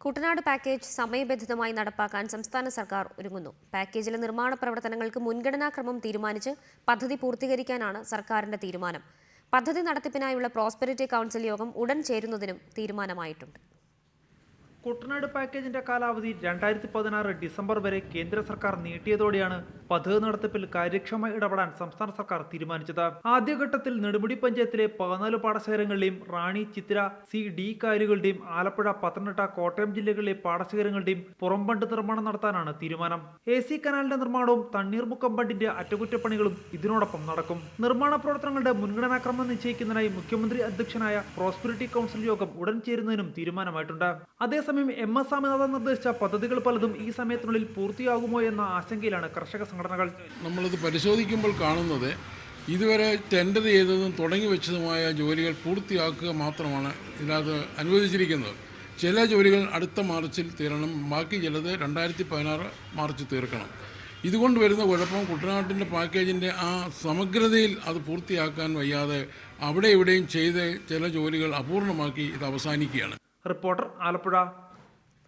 Kuttanad package സമയബന്ധിതമായി നടപ്പാക്കാൻ സംസ്ഥാന സർക്കാർ ഒരുങ്ങുന്നു. പാക്കേജിലെ നിർമ്മാണ പ്രവർത്തനങ്ങൾക്ക് മുൻഗണനാക്രമം തീരുമാനിച്ച് പദ്ധതി പൂർത്തീകരിക്കാനാണ് സർക്കാരിന്റെ തീരുമാനം. പദ്ധതി നടത്തിപ്പിനായുള്ള പ്രോസ്പെരിറ്റി കൗൺസിൽ യോഗം ഉടൻ ചേരുന്നതിനും തീരുമാനമായിട്ടുണ്ട്. കുട്ടനാട് പാക്കേജിന്റെ കാലാവധി രണ്ടായിരത്തി പതിനാറ് ഡിസംബർ വരെ കേന്ദ്ര സർക്കാർ നീട്ടിയതോടെയാണ് പദ്ധതി നടത്തിപ്പിൽ കാര്യക്ഷമമായി ഇടപെടാൻ സംസ്ഥാന സർക്കാർ തീരുമാനിച്ചത്. ആദ്യഘട്ടത്തിൽ നെടുമുടി പഞ്ചായത്തിലെ പതിനാല് പാടശേഖരങ്ങളുടെയും റാണി ചിത്ര സി ഡി കായലുകളുടെയും ആലപ്പുഴ പത്തനംതിട്ട കോട്ടയം ജില്ലകളിലെ പാടശേഖരങ്ങളുടെയും പുറംബണ്ട് നിർമ്മാണം നടത്താനാണ് തീരുമാനം. എ സി കനാലിന്റെ നിർമ്മാണവും തണ്ണീർമുക്കം ബണ്ടിന്റെ അറ്റകുറ്റപ്പണികളും ഇതിനോടൊപ്പം നടക്കും. നിർമ്മാണ പ്രവർത്തനങ്ങളുടെ മുൻഗണനാക്രമം നിശ്ചയിക്കുന്നതിനായി മുഖ്യമന്ത്രി അധ്യക്ഷനായ പ്രോസ്പെരിറ്റി കൗൺസിൽ യോഗം ഉടൻ ചേരുന്നതിനും തീരുമാനമായിട്ടുണ്ട്. അതേസമയം എം എസ് സ്വാമിനാഥൻ നിർദ്ദേശിച്ച പദ്ധതികൾ പലതും ഈ സമയത്തിനുള്ളിൽ പൂർത്തിയാകുമോ എന്ന ആശങ്കയിലാണ് കർഷക സംഘടനകൾ. നമ്മളിത് പരിശോധിക്കുമ്പോൾ കാണുന്നത് ഇതുവരെ ടെൻഡർ ചെയ്തതും തുടങ്ങി വെച്ചതുമായ ജോലികൾ പൂർത്തിയാക്കുക മാത്രമാണ് ഇതിനകത്ത് അനുവദിച്ചിരിക്കുന്നത്. ചില ജോലികൾ അടുത്ത മാർച്ചിൽ തീരണം ബാക്കി ചിലത് രണ്ടായിരത്തി പതിനാറ് മാർച്ച് തീർക്കണം. ഇതുകൊണ്ട് വരുന്ന കുഴപ്പം കുട്ടനാട്ടിന്റെ പാക്കേജിന്റെ ആ സമഗ്രതയിൽ അത് പൂർത്തിയാക്കാൻ വയ്യാതെ അവിടെ ഇവിടെയും ചെയ്ത് ചില ജോലികൾ അപൂർണമാക്കി ഇത് അവസാനിക്കുകയാണ്. റിപ്പോർട്ടർ ആലപ്പുഴ.